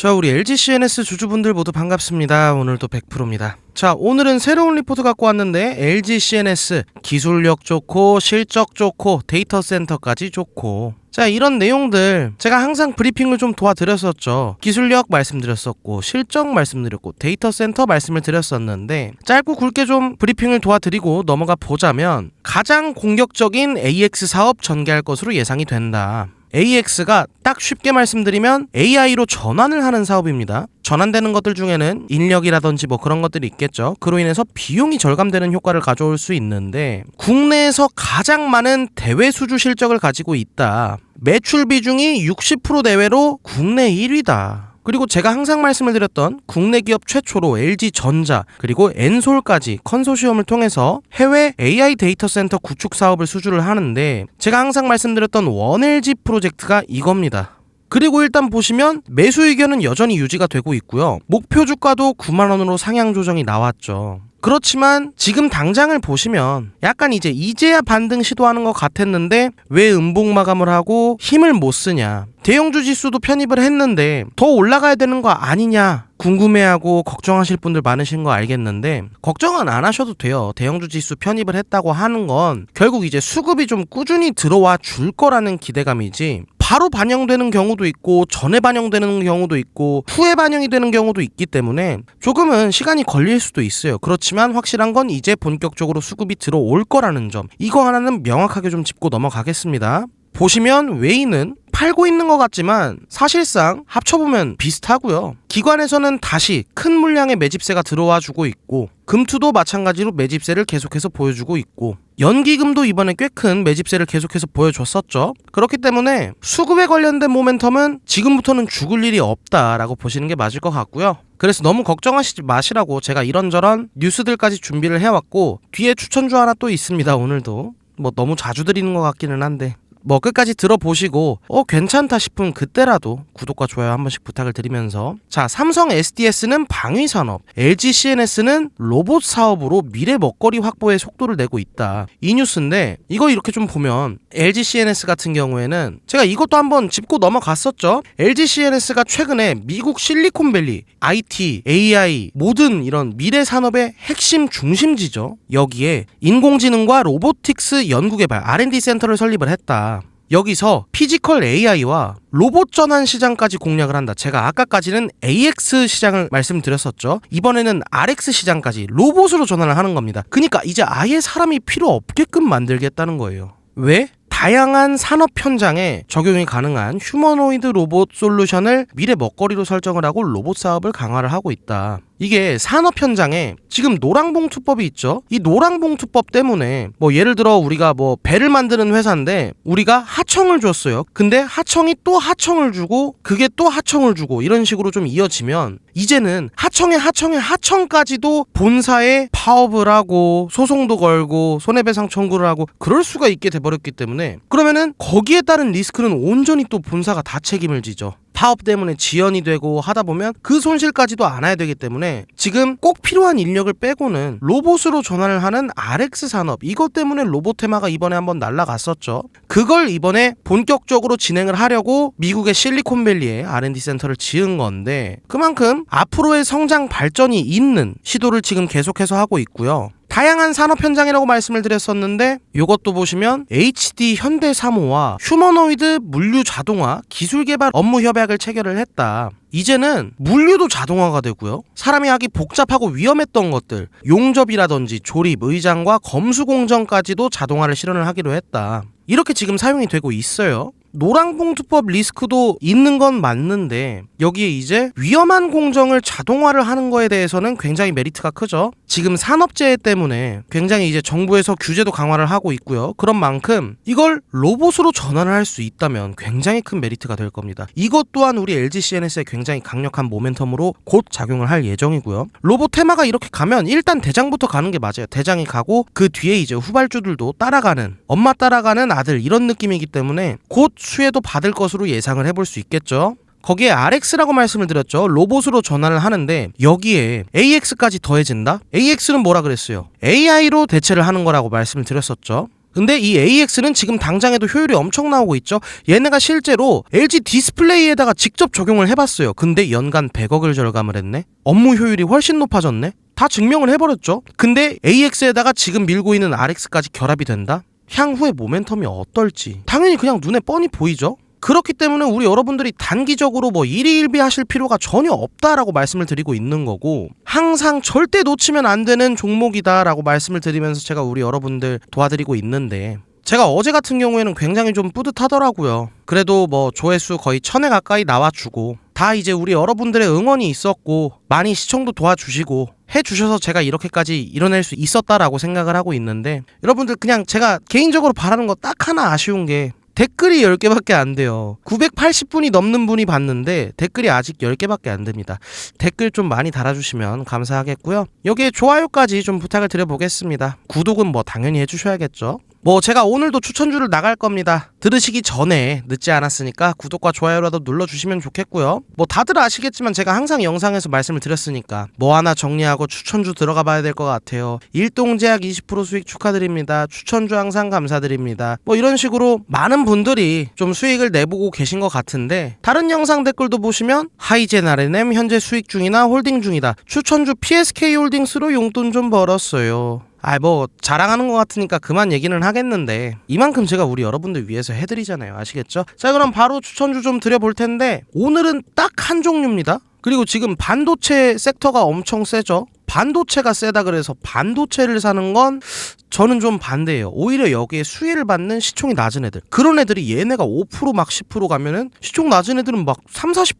자, 우리 LG CNS 주주분들 모두 반갑습니다. 오늘도 100%입니다. 자, 오늘은 새로운 리포트 갖고 왔는데 LG CNS 기술력 좋고 실적 좋고 데이터 센터까지 좋고 자, 이런 내용들 제가 항상 브리핑을 좀 도와드렸었죠. 기술력 말씀드렸었고 실적 말씀드렸고 데이터 센터 말씀을 드렸었는데 짧고 굵게 좀 브리핑을 도와드리고 넘어가 보자면 가장 공격적인 AX 사업 전개할 것으로 예상이 된다. AX가 딱 쉽게 말씀드리면 AI로 전환을 하는 사업입니다. 전환되는 것들 중에는 인력이라든지 뭐 그런 것들이 있겠죠. 그로 인해서 비용이 절감되는 효과를 가져올 수 있는데 국내에서 가장 많은 대외 수주 실적을 가지고 있다. 매출 비중이 60% 내외로 국내 1위다. 그리고 제가 항상 말씀을 드렸던 국내 기업 최초로 LG 전자 그리고 엔솔까지 컨소시엄을 통해서 해외 AI 데이터 센터 구축 사업을 수주를 하는데 제가 항상 말씀드렸던 원LG 프로젝트가 이겁니다. 그리고 일단 보시면 매수 의견은 여전히 유지가 되고 있고요. 목표 주가도 9만 원으로 상향 조정이 나왔죠. 그렇지만 지금 당장을 보시면 약간 이제 이제야 반등 시도하는 것 같았는데 왜 음봉 마감을 하고 힘을 못 쓰냐. 대형주 지수도 편입을 했는데 더 올라가야 되는 거 아니냐. 궁금해하고 걱정하실 분들 많으신 거 알겠는데 걱정은 안 하셔도 돼요. 대형주 지수 편입을 했다고 하는 건 결국 이제 수급이 좀 꾸준히 들어와 줄 거라는 기대감이지 바로 반영되는 경우도 있고 전에 반영되는 경우도 있고 후에 반영이 되는 경우도 있기 때문에 조금은 시간이 걸릴 수도 있어요. 그렇지만 확실한 건 이제 본격적으로 수급이 들어올 거라는 점 이거 하나는 명확하게 좀 짚고 넘어가겠습니다. 보시면 웨이는 팔고 있는 것 같지만 사실상 합쳐보면 비슷하고요. 기관에서는 다시 큰 물량의 매집세가 들어와 주고 있고 금투도 마찬가지로 매집세를 계속해서 보여주고 있고 연기금도 이번에 꽤 큰 매집세를 계속해서 보여줬었죠. 그렇기 때문에 수급에 관련된 모멘텀은 지금부터는 죽을 일이 없다라고 보시는 게 맞을 것 같고요. 그래서 너무 걱정하시지 마시라고 제가 이런저런 뉴스들까지 준비를 해왔고 뒤에 추천주 하나 또 있습니다 오늘도 뭐 너무 자주 드리는 것 같기는 한데 뭐 끝까지 들어보시고 어 괜찮다 싶으면 그때라도 구독과 좋아요 한 번씩 부탁을 드리면서 자 삼성 SDS는 방위 산업, LG CNS는 로봇 사업으로 미래 먹거리 확보에 속도를 내고 있다. 이 뉴스인데 이거 이렇게 좀 보면 LG CNS 같은 경우에는 제가 이것도 한번 짚고 넘어갔었죠. LG CNS가 최근에 미국 실리콘밸리, IT, AI 모든 이런 미래 산업의 핵심 중심지죠. 여기에 인공지능과 로보틱스 연구개발 R&D 센터를 설립을 했다. 여기서 피지컬 AI와 로봇 전환 시장까지 공략을 한다. 제가 아까까지는 AX 시장을 말씀드렸었죠. 이번에는 RX 시장까지 로봇으로 전환을 하는 겁니다. 그러니까 이제 아예 사람이 필요 없게끔 만들겠다는 거예요. 왜? 다양한 산업 현장에 적용이 가능한 휴머노이드 로봇 솔루션을 미래 먹거리로 설정을 하고 로봇 사업을 강화를 하고 있다. 이게 산업 현장에 지금 노랑봉투법이 있죠. 이 노랑봉투법 때문에 뭐 예를 들어 우리가 뭐 배를 만드는 회사인데 우리가 하청을 줬어요. 근데 하청이 또 하청을 주고 그게 또 하청을 주고 이런 식으로 좀 이어지면 이제는 하청의 하청의 하청까지도 본사에 파업을 하고 소송도 걸고 손해배상 청구를 하고 그럴 수가 있게 돼버렸기 때문에 그러면은 거기에 따른 리스크는 온전히 또 본사가 다 책임을 지죠. 파업 때문에 지연이 되고 하다 보면 그 손실까지도 안아야 되기 때문에 지금 꼭 필요한 인력을 빼고는 로봇으로 전환을 하는 RX 산업 이것 때문에 로봇 테마가 이번에 한번 날라갔었죠. 그걸 이번에 본격적으로 진행을 하려고 미국의 실리콘밸리에 R&D 센터를 지은 건데 그만큼 앞으로의 성장 발전이 있는 시도를 지금 계속해서 하고 있고요. 다양한 산업 현장이라고 말씀을 드렸었는데 이것도 보시면 HD 현대사모와 휴머노이드 물류 자동화 기술 개발 업무 협약을 체결을 했다. 이제는 물류도 자동화가 되고요. 사람이 하기 복잡하고 위험했던 것들, 용접이라든지 조립, 의장과 검수 공정까지도 자동화를 실현을 하기로 했다. 이렇게 지금 사용이 되고 있어요. 노랑봉투법 리스크도 있는 건 맞는데 여기에 이제 위험한 공정을 자동화를 하는 거에 대해서는 굉장히 메리트가 크죠. 지금 산업재해 때문에 굉장히 이제 정부에서 규제도 강화를 하고 있고요. 그런 만큼 이걸 로봇으로 전환을 할 수 있다면 굉장히 큰 메리트가 될 겁니다. 이것 또한 우리 LG CNS의 굉장히 강력한 모멘텀으로 곧 작용을 할 예정이고요. 로봇 테마가 이렇게 가면 일단 대장부터 가는 게 맞아요. 대장이 가고 그 뒤에 이제 후발주들도 따라가는 엄마 따라가는 아들 이런 느낌이기 때문에 곧 수혜도 받을 것으로 예상을 해볼 수 있겠죠. 거기에 RX라고 말씀을 드렸죠. 로봇으로 전환을 하는데 여기에 AX까지 더해진다? AX는 뭐라 그랬어요? AI로 대체를 하는 거라고 말씀을 드렸었죠. 근데 이 AX는 지금 당장에도 효율이 엄청 나오고 있죠. 얘네가 실제로 LG 디스플레이에다가 직접 적용을 해봤어요. 근데 연간 100억을 절감을 했네. 업무 효율이 훨씬 높아졌네. 다 증명을 해버렸죠. 근데 AX에다가 지금 밀고 있는 RX까지 결합이 된다? 향후의 모멘텀이 어떨지 당연히 그냥 눈에 뻔히 보이죠. 그렇기 때문에 우리 여러분들이 단기적으로 뭐 일희일비 하실 필요가 전혀 없다라고 말씀을 드리고 있는 거고 항상 절대 놓치면 안 되는 종목이다라고 말씀을 드리면서 제가 우리 여러분들 도와드리고 있는데 제가 어제 같은 경우에는 굉장히 좀 뿌듯하더라고요. 그래도 뭐 조회수 거의 천회 가까이 나와주고 다 이제 우리 여러분들의 응원이 있었고 많이 시청도 도와주시고 해주셔서 제가 이렇게까지 이뤄낼 수 있었다라고 생각을 하고 있는데 여러분들 그냥 제가 개인적으로 바라는 거 딱 하나 아쉬운 게 댓글이 10개밖에 안 돼요. 980분이 넘는 분이 봤는데 댓글이 아직 10개밖에 안 됩니다. 댓글 좀 많이 달아주시면 감사하겠고요. 여기에 좋아요까지 좀 부탁을 드려보겠습니다. 구독은 뭐 당연히 해주셔야겠죠. 뭐 제가 오늘도 추천주를 나갈 겁니다. 들으시기 전에 늦지 않았으니까 구독과 좋아요라도 눌러주시면 좋겠고요. 뭐 다들 아시겠지만 제가 항상 영상에서 말씀을 드렸으니까 뭐 하나 정리하고 추천주 들어가 봐야 될 것 같아요. 일동제약 20% 수익 축하드립니다. 추천주 항상 감사드립니다. 뭐 이런 식으로 많은 분들이 좀 수익을 내보고 계신 것 같은데 다른 영상 댓글도 보시면 하이젠 RNM 현재 수익 중이나 홀딩 중이다. 추천주 PSK 홀딩스로 용돈 좀 벌었어요. 아, 뭐, 자랑하는 것 같으니까 그만 얘기는 하겠는데, 이만큼 제가 우리 여러분들 위해서 해드리잖아요. 아시겠죠? 자, 그럼 바로 추천주 좀 드려볼 텐데, 오늘은 딱 한 종류입니다. 그리고 지금 반도체 섹터가 엄청 세죠? 반도체가 세다 그래서 반도체를 사는 건 저는 좀 반대예요. 오히려 여기에 수혜를 받는 시총이 낮은 애들. 그런 애들이 얘네가 5%막 10% 가면은 시총 낮은 애들은 막 3, 40%,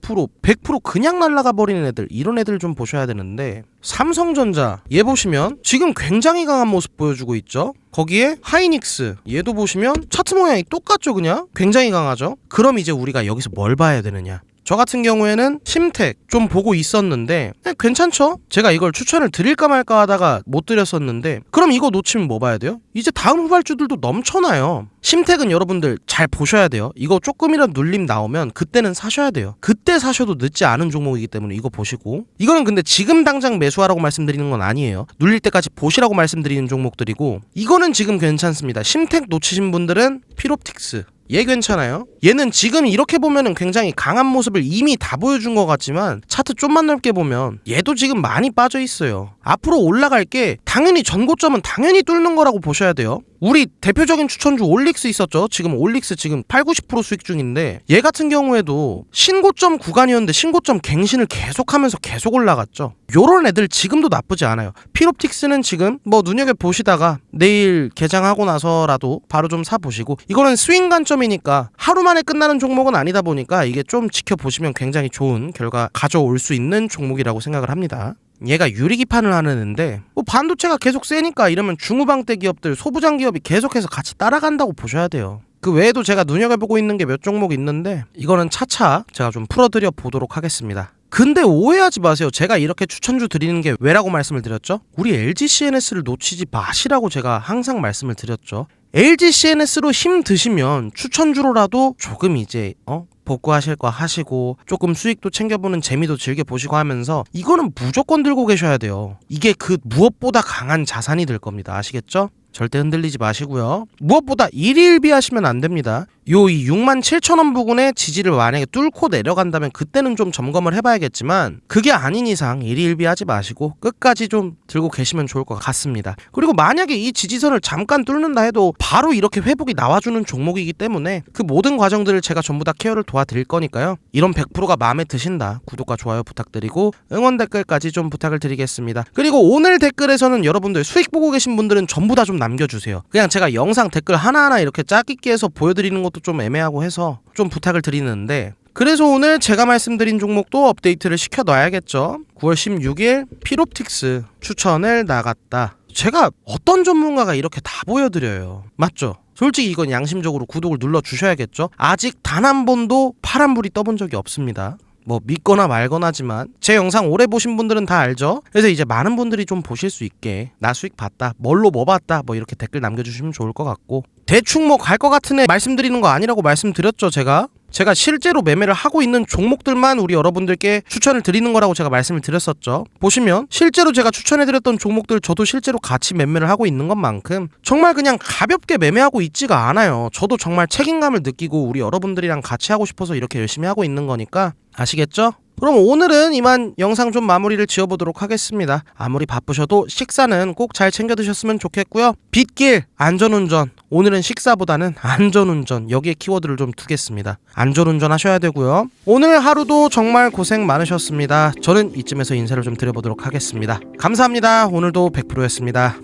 50%, 100% 그냥 날아가 버리는 애들. 이런 애들 좀 보셔야 되는데 삼성전자 얘 보시면 지금 굉장히 강한 모습 보여주고 있죠. 거기에 하이닉스 얘도 보시면 차트 모양이 똑같죠 그냥 굉장히 강하죠. 그럼 이제 우리가 여기서 뭘 봐야 되느냐? 저 같은 경우에는 심택 좀 보고 있었는데 네, 괜찮죠? 제가 이걸 추천을 드릴까 말까 하다가 못 드렸었는데 그럼 이거 놓치면 뭐 봐야 돼요? 이제 다음 후발주들도 넘쳐나요. 심택은 여러분들 잘 보셔야 돼요. 이거 조금이라도 눌림 나오면 그때는 사셔야 돼요. 그때 사셔도 늦지 않은 종목이기 때문에 이거 보시고 이거는 근데 지금 당장 매수하라고 말씀드리는 건 아니에요. 눌릴 때까지 보시라고 말씀드리는 종목들이고 이거는 지금 괜찮습니다. 심택 놓치신 분들은 피롭틱스 얘 괜찮아요. 얘는 지금 이렇게 보면은 굉장히 강한 모습을 이미 다 보여준 것 같지만 차트 좀만 넓게 보면 얘도 지금 많이 빠져 있어요. 앞으로 올라갈 게 당연히 전고점은 당연히 뚫는 거라고 보셔야 돼요. 우리 대표적인 추천주 올릭스 있었죠. 지금 올릭스 지금 8, 90% 수익 중인데 얘 같은 경우에도 신고점 구간이었는데 신고점 갱신을 계속하면서 계속 올라갔죠. 요런 애들 지금도 나쁘지 않아요. 피롭틱스는 지금 뭐 눈여겨 보시다가 내일 개장하고 나서라도 바로 좀 사 보시고 이거는 스윙 관점이니까 하루 만에 끝나는 종목은 아니다 보니까 이게 좀 지켜보시면 굉장히 좋은 결과 가져올 수 있는 종목이라고 생각을 합니다. 얘가 유리기판을 하는 애인데 뭐 반도체가 계속 세니까 이러면 중후방대 기업들 소부장 기업이 계속해서 같이 따라간다고 보셔야 돼요. 그 외에도 제가 눈여겨보고 있는 게 몇 종목 있는데 이거는 차차 제가 좀 풀어드려 보도록 하겠습니다. 근데 오해하지 마세요. 제가 이렇게 추천주 드리는 게 왜라고 말씀을 드렸죠? 우리 LG CNS를 놓치지 마시라고 제가 항상 말씀을 드렸죠. LG CNS로 힘 드시면 추천주로라도 조금 이제 어 복구하실 거 하시고 조금 수익도 챙겨보는 재미도 즐겨 보시고 하면서 이거는 무조건 들고 계셔야 돼요. 이게 그 무엇보다 강한 자산이 될 겁니다. 아시겠죠? 절대 흔들리지 마시고요. 무엇보다 일일비 하시면 안 됩니다. 요 이 6만 7천 원 부근에 지지를 만약에 뚫고 내려간다면 그때는 좀 점검을 해봐야겠지만 그게 아닌 이상 일일비 하지 마시고 끝까지 좀 들고 계시면 좋을 것 같습니다. 그리고 만약에 이 지지선을 잠깐 뚫는다 해도 바로 이렇게 회복이 나와주는 종목이기 때문에 그 모든 과정들을 제가 전부 다 케어를 도와드릴 거니까요. 이런 100%가 마음에 드신다. 구독과 좋아요 부탁드리고 응원 댓글까지 좀 부탁을 드리겠습니다. 그리고 오늘 댓글에서는 여러분들 수익 보고 계신 분들은 전부 다좀 남겨주세요. 그냥 제가 영상 댓글 하나하나 이렇게 짜깁기 해서 보여드리는 것도 좀 애매하고 해서 좀 부탁을 드리는데 그래서 오늘 제가 말씀드린 종목도 업데이트를 시켜 놔야겠죠. 9월 16일 피롭틱스 추천을 나갔다. 제가 어떤 전문가가 이렇게 다 보여드려요. 맞죠? 솔직히 이건 양심적으로 구독을 눌러 주셔야겠죠. 아직 단 한 번도 파란불이 떠본 적이 없습니다. 뭐 믿거나 말거나지만 제 영상 오래 보신 분들은 다 알죠. 그래서 이제 많은 분들이 좀 보실 수 있게 나 수익 봤다, 뭘로 뭐 봤다, 뭐 이렇게 댓글 남겨주시면 좋을 것 같고 대충 뭐 갈 것 같은 애 말씀드리는 거 아니라고 말씀드렸죠 제가. 제가 실제로 매매를 하고 있는 종목들만 우리 여러분들께 추천을 드리는 거라고 제가 말씀을 드렸었죠. 보시면 실제로 제가 추천해드렸던 종목들 저도 실제로 같이 매매를 하고 있는 것만큼 정말 그냥 가볍게 매매하고 있지가 않아요. 저도 정말 책임감을 느끼고 우리 여러분들이랑 같이 하고 싶어서 이렇게 열심히 하고 있는 거니까 아시겠죠? 그럼 오늘은 이만 영상 좀 마무리를 지어보도록 하겠습니다. 아무리 바쁘셔도 식사는 꼭 잘 챙겨 드셨으면 좋겠고요. 빗길 안전운전 오늘은 식사보다는 안전운전 여기에 키워드를 좀 두겠습니다. 안전운전 하셔야 되고요. 오늘 하루도 정말 고생 많으셨습니다. 저는 이쯤에서 인사를 좀 드려보도록 하겠습니다. 감사합니다. 오늘도 100%였습니다.